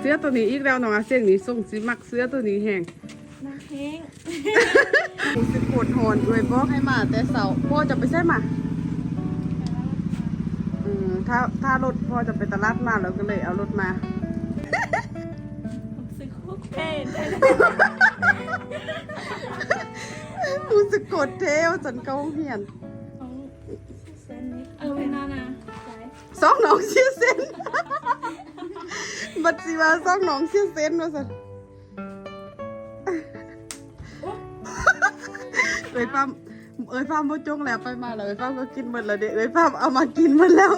เสื้อตัวนี้อีกแล้วน้องอาเซียงนี่ส่งสิมักเสื้อตัวนี้แห้งนักแห้งกูสิปวดหอนด้วยบอกให้มาแต่เสาร์พ่อจะไปใช่มาอืมถ้าถ้ารถพ่อจะไปตลาดมาเราก็เลยเอารถมาผมซื้อคุกเท่ได้กูสิกดเทวสันเกาเหียนของเส้นนี้เออเวลานะใช่สองน้องเชียเซน บัดสิว่าสองน้องเชียเซนว่าสันเอ้ยป้ามเอ้ยป้ามบ่จงแล้วไปมาแล้วเอ้ยป้ามก็กินหมดแล้วเด็กเอ้ยป้ามเอามากินหมดแล้ว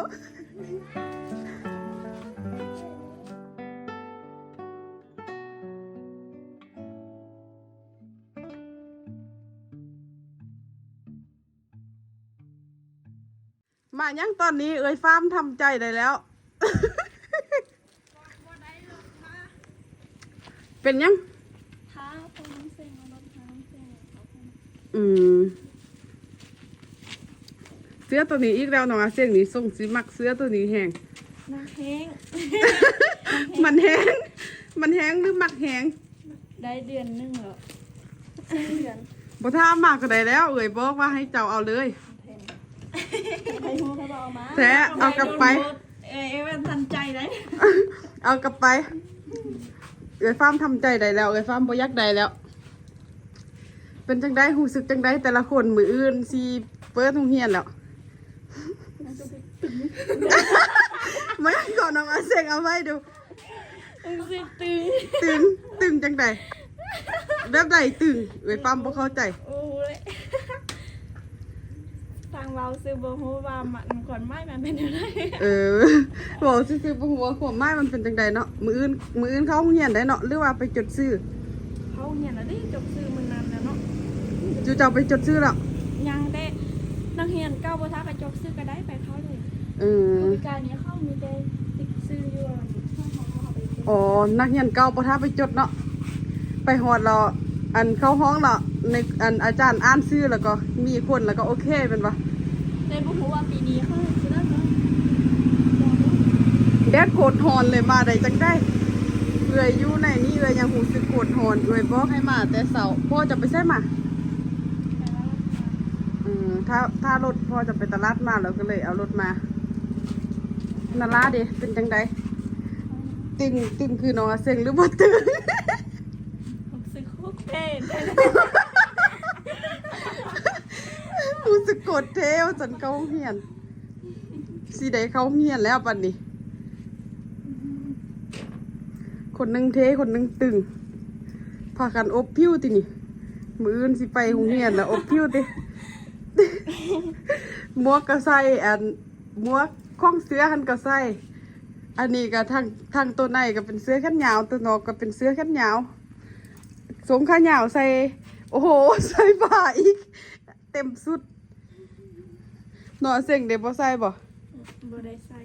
มายังตอนนี้เอ้ยฟาร์มทำใจได้แล้ว เป็นยังท้าตรงน้ำเส้นเอารถท้าน้ำเส้นเอาไปอืม เสื้อตัวนี้อีกแล้วน้องอาเซียงนี่ส่งสิมักเสื้อตัวนี้แห้งนักแห้งมันแห้ง มันแห้งหรือมักแห้งได้เดือนหนึงเหรอเดือนบ่ท่ามากก็ได้แล้ว เอ้ยบอกว่าให้เจ้าเอาเลยเทนไปหูเขาบอกเอามาแท้เอากลับไป เอ้ยมันทันใจได้เอากลับไป เอ้ยฟามทำใจได้แล้วเอ้ยฟามบ่อยักได้แล้ว เป็นจังได้หูสึกจังได้แต่ละคนมืออื่นสิเปิดโรงเรียนแล้วไม่ก่อนน้องอาเซงเอาไว้ดูตึงสิตึงตึงตึงจังใดแบบใดตึงเอ้ยปั๊มบ่เข้าใจโอ้ย ทางเราซื้อเบอร์ฮูว่ามันขอนไม้มันเป็นอะไรเออบอกซื่อๆบ่ฮู้ว่าความหมายมันเป็นจังใดเนาะมืออื่นมืออื่นเขาโรงเรียนได้เนาะหรือว่าไปจดซื้อเขาเห็นแล้วดิจบซื้อมันนานแล้วเนาะจูเจ้าไปจดซื้อแล้วยังได้นักเรียนเก้าบัทักกับจบซื้อก็ได้ไปเขาเลยเออบริการนี้เข้ามีแต่ติดซื้ออยู่ช่องของเขาเอาไปเก็บอ๋อนักเรียนเก่าบ่ท้าไปจดเนาะไปฮอดแล้ว อันเข้าห้องแล้วในอันอาจารย์อ่านชื่อแล้วก็มีคนแล้วก็โอเคเป็นปะในบุหัวาปีนี้เขาซื้อได้ไหมแดดโคตรฮอนเลยมาได้จังได้เอื้อยอยู่ในนี้เอื้อยยังหูสึกโคตรฮอนเอื้อยบอกให้มา แต่เสาร์พ่อจะไปใช่มาอืมถ้าถ้ารถพ่อจะไปตลาดมาเราก็เลยเอารถมานาลาเดเป็นจังไดตึงตึงคือน้องอาเซงหรือบ่ตึงผมซื้อคุก เท่ได้รู้สกโกรธเทวสันเขาเหียนสีใดเขาเหียนแล้วปันนี้ คนหนึงเทคนหนึงตึงพากันอบพิ้วตินี่ มืออื่นสิไปโรงเรียนแล้วอบพิ้วติหมวกก็ใส่อันหมวกข้องเสื้อหันก็ใส่อันนี้ก็ทางทางตัวในก็เป็นเสื้อแขนยาวตัวนอกก็เป็นเสื้อแขนยาว สวมขายาวใส่ โอ้โห ใส่ผ้าอีก เต็มสุดหนอเสียงเดบใส่บ่บ่ได้ใส่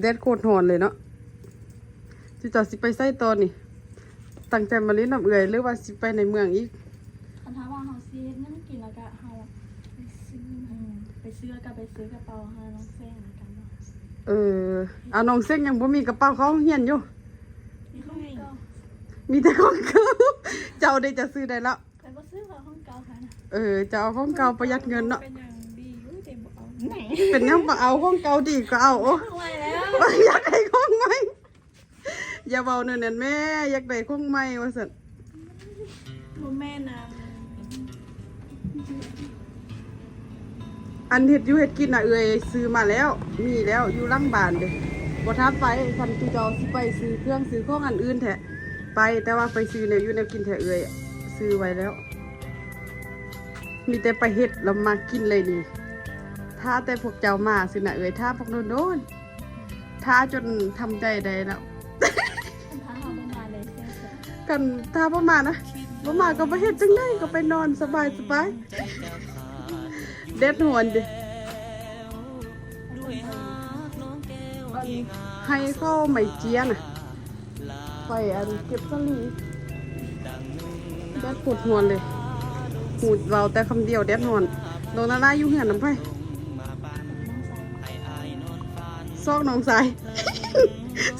แดดโคตรหอนเลยเนาะจิจอสิไปใส่ตอนนี่ตั้งใจมาเล่นน้ำเอื่อยหรือว่าสิไปในเมืองอีกคันถามว่าเฮาซื้อนั่นกินแล้วก็เฮาไปซื้ออืมไปซื้อแล้วก็ไปซื้อกระเป๋าให้น้องแฟนแล้วกันเนาะเออเอาน้องเส้งยังบ่มีกระเป๋าเขาเฮียนอยู่นี่เขาให้ก็ มีแต่ของเก่าเจ้าได้จะซื้อได้แล้ว แต่บ่ซื้อว่าห้องเก่าค่ะนะเออจะเอาของเก่าประหยัดเงินเนาะ เป็นอย่างดีอยู่แต่บ่เอาไหนเป็นยังบ่เอาของเก่าดีก็เอาโอ้ทำไมแล้วอยากได้ของใหม่อย่าเบาเนินนั่นแม่ อยากได้ของใหม่ว่าซั่นบ่แม่นนะอันเฮ็ดอยู่เฮ็ดกินน่ะเอ่ยซื้อมาแล้ว มีแล้วอยู่หลังบ้านเด้บ่ทับไปคันที่เจ้าสิไปซื้อเครื่องซื้อของอันอื่นแท้ ไปแต่ว่าไปซื้อแนวอยู่แนวกินแท้เอ่ยซื้อไว้แล้ว มีแต่ไปเฮ็ดแล้วมากินเลยนี่ถ้าแต่พวกเจ้ามาสินะเอ่ยถ้าพวกโน้นๆถ้าจนทำใจได้แล้วถ้าเฮาบ่มาเลยเสียเสียกันถ้าบ่มานะบ่มาก็บ่เฮ็ดจังไดก็ไปนอนสบายสบายเด็ดหวนดิอันให้เข้าไม่เจียน่ะ ไปอันเก็บสลีเด็ดปวดหัวเลยหูดเบาแต่คำเดียวเด็ดหวนโดนอะไรอยู่เหือนน้ำไผโซอกหนองสาย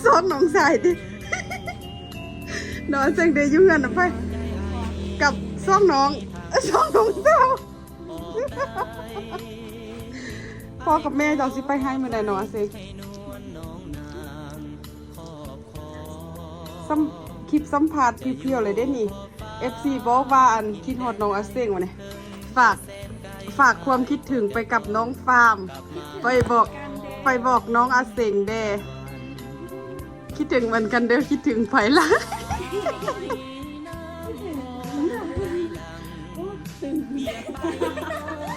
ซอกหนองสายดินอนเสียงเดียุ่เงกันนะไปกับซอกน้องเอ้ยซอกน้องเจ้าพ่อกับแม่เจ้าสิไปให้เมื่อใดเนาะสิ คลิปสัมภาษณ์เพียวๆเลยได้นี่ FC บอกว่าอันคิดฮอดน้องอาเซงวะเนี่ยฝากฝากความคิดถึงไปกับน้องฟาร์ม ไปบอกไปบอกน้องอาเซงเด้คิดถึงเหมือนกันเด้อคิดถึงไผละ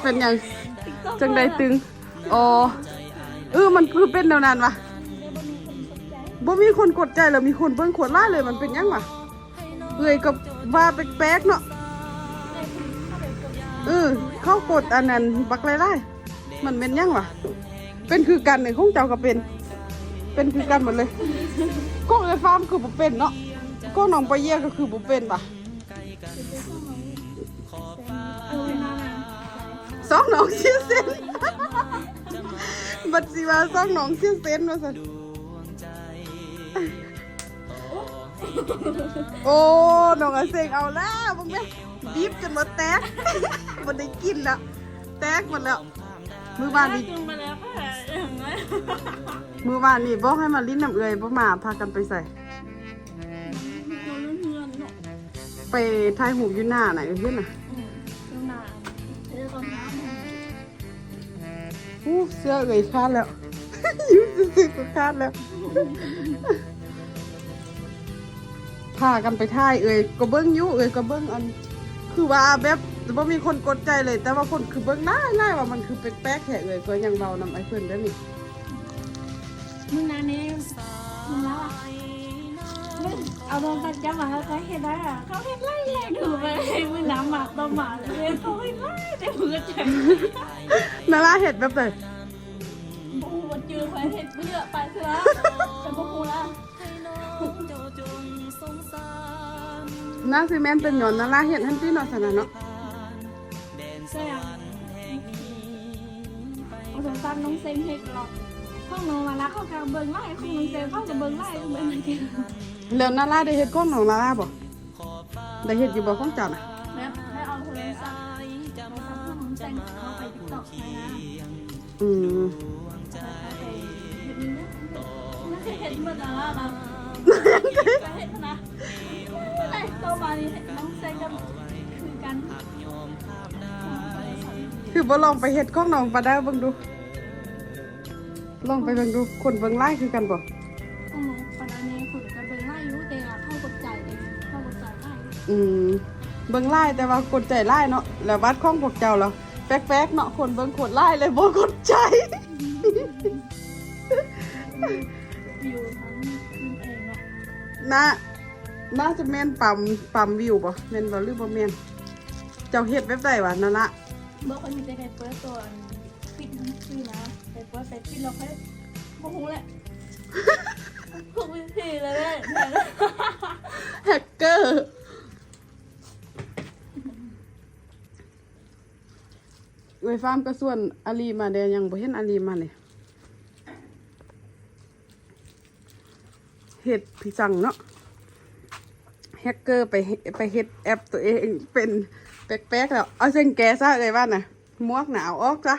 เป็นหยังจังใดตึงอ๋อเออมันคือเป็นแนวนั้นวะ บ่มีคนกดใจแล้วมีคนเบิ่งขวดล่าเลยมันเป็นยังวะเอ้ยกับว่าแปลกๆเนาะเออเข้ากดอันนั้นบักไล่ๆมันเป็นยังวะเป็นคือกันในของเจ้าก็เป็น เป็นคือกันหมดเลยก็เอ้ยฟาร์มคือบ่เป็นเนาะก็น้องไปเยี่ยก็คือบ่เป็นปะเออน่ารักสองน้องชื่อเซนบัดสิว่าสองน้องชื่อเซนว่าซั่น โอ้น้องอาเซงเอาแล้วมึงแม่บีบจนหมดแตกบ่ได้กินแล้ว แตกหมดแล้ว มือบ้านนี่กินไปแล้วค่ะอย่างนั้นมือบ้านนี่บอกให้มาลิ้นน้ำเอื่อยบ่มาพากันไปใส่คนเพื่อนเนาะไปถ่ายหูปอยู่หน้าน่ะเอ้ยน่ะอืมเจ้านายเจ้าตอนน้ำอู้เสื้อเอ่ยขาดแล้ว อยู่ซื่อๆก็ขาดแล้ว พากันไปท่ายเอ่ยก็เบิ้งอยู่เอ่ยก็เบิ้งอัน คือว่าแบบบ่มีคนกดใจเลย แต่ว่าคนคือเบิ้งได้ได้ว่ามันคือแปลกๆแค่เอ่ยก็ยังเบานำไอ้เพิ่นได้อนี่มึงนานี่มึงแล้วอะมึงเอาโดนปัดจับมาเขาเห็นได้อะเขาเห็นไล่แรงถือไปมึงน้ำหมักต้มหมาเลยเขาเห็นไล่แต่มึงก็ใจนาราเห็ดแบบไหน บูมันจือไปเห็นเลือไปเถอะจะบูกูละนาซีแมนเป็นหย่อนนาราเห็ดทันทีเนาะสนะเนาะใช่ยังเอาสงสารน้องเซงเห็ดหรอกห้องน้องมาละเขากางเบิ้งไล่ของน้องเซงเขาจะเบิ้งไล่เบิ้งอะไรกันแล้วนาราได้เห็ดก้อนของนาราบ่ได้เห็ดอยู่บ่ของเจ้าน่ะแล้วแล้วเอาโทรศัพท์โทรศัพท์ของน้องเซงเขาไปติ๊กต็อกใช่นะอืม คือกันคือบ่ลองไปเห็ดก้องน้องปลาได้เบิ่งดู ลองไปเบิ่งดูคนเบิ่งไล่คือกันบ่อ๋อปัจจุบันนี้ฝึกกันเบิ้งไล่ยูเตะเข้ากดใจเลยเข้ากดใจไล่อืมเบิ่งไล่แต่ว่ากดใจไล่เนาะแล้ววัดของพวกเจ้าแล้วแป๊กๆเนาะคนเบิ่งกดไล่เลยบ่กดใจ น่าน่าจะแม่นปั๊มปั๊มวิวบ่แม่นบ่หรือบ่แม่นเจ้าเฮ็ดแบบใดวะนั่นละบอกคนที่จะได้เปิดตัวปิดทั้งคืนนะแต่เปิดแต่ปิดเราแค่โมโหแหละทุกวิธีเลยเนี่ยแฮกเกอร์เว้ยฟาร์มก็ส่วนอาลีมาเดยวยังบ่เห็นอาลีมาเลย เฮ็ดพี่สั่งเนาะแฮกเกอร์ไปเฮ็ดไปเฮ็ดแอปตัวเองเป็นแปลกๆแล้ว เอาเส้นแกซะเลยว่าน่ะหมวกหนาวออกซะ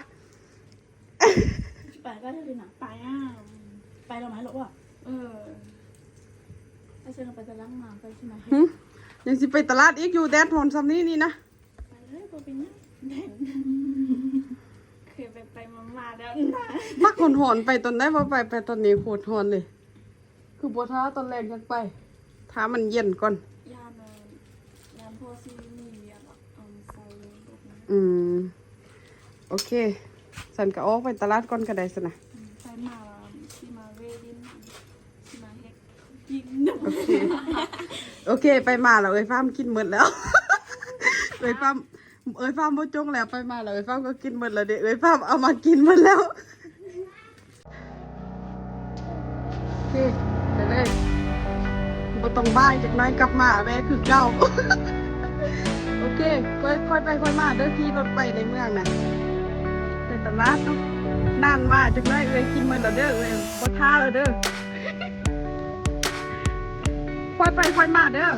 ไปก็จะเป็นหนังไปอะไปเราไหมหรอวะเออไปเชิญเราไปจะล้างมาไปใช่ไหมหึยังสิไปตลาดอีกอยู่แดนโทนซ้ำนี้นี่นะไปเลยตัวเป็นยังเคยไปไปมามาแล้วนะมักหอนหอนๆไปตอนได้พอไปไปตอนนี้โคตรหอนเลย คือบัวท้าตอนแรกยังไปท้ามันเย็นก่อน ยานยานพอซีมียานเอาใส่พวกนั้นอืม โอเค สันก็ออกไปตลาดก่อนก็ได้สนะใส่มาที่มาเวดินที่มาเฮ็ดยิงหนูโอเค โอเค ไปมาแล้วเอ้ยฟ้ามกินหมดแล้ว เอ้ยฟ้ามเอ้ยฟ้ามบ่จงแล้วไปมาแล้วเอ้ยฟ้ามก็กินหมดแล้วเด็กเอ้ยฟ้ามเอามากินหมดแล้วโอเคไปเลยบ่ ต้องบ้ายจากน้อยกลับมาแม่คือเก่า โอเคค่อยค่อยไปค่อยมาเด้อขี่รถไปในเมืองน่ะไปตลาดเนาะนั่งมาจังได้เลยกินมันแล้วเด้อเลยบ่ท่าแล้วเด้อค่อยไปค่อยมาเด้อ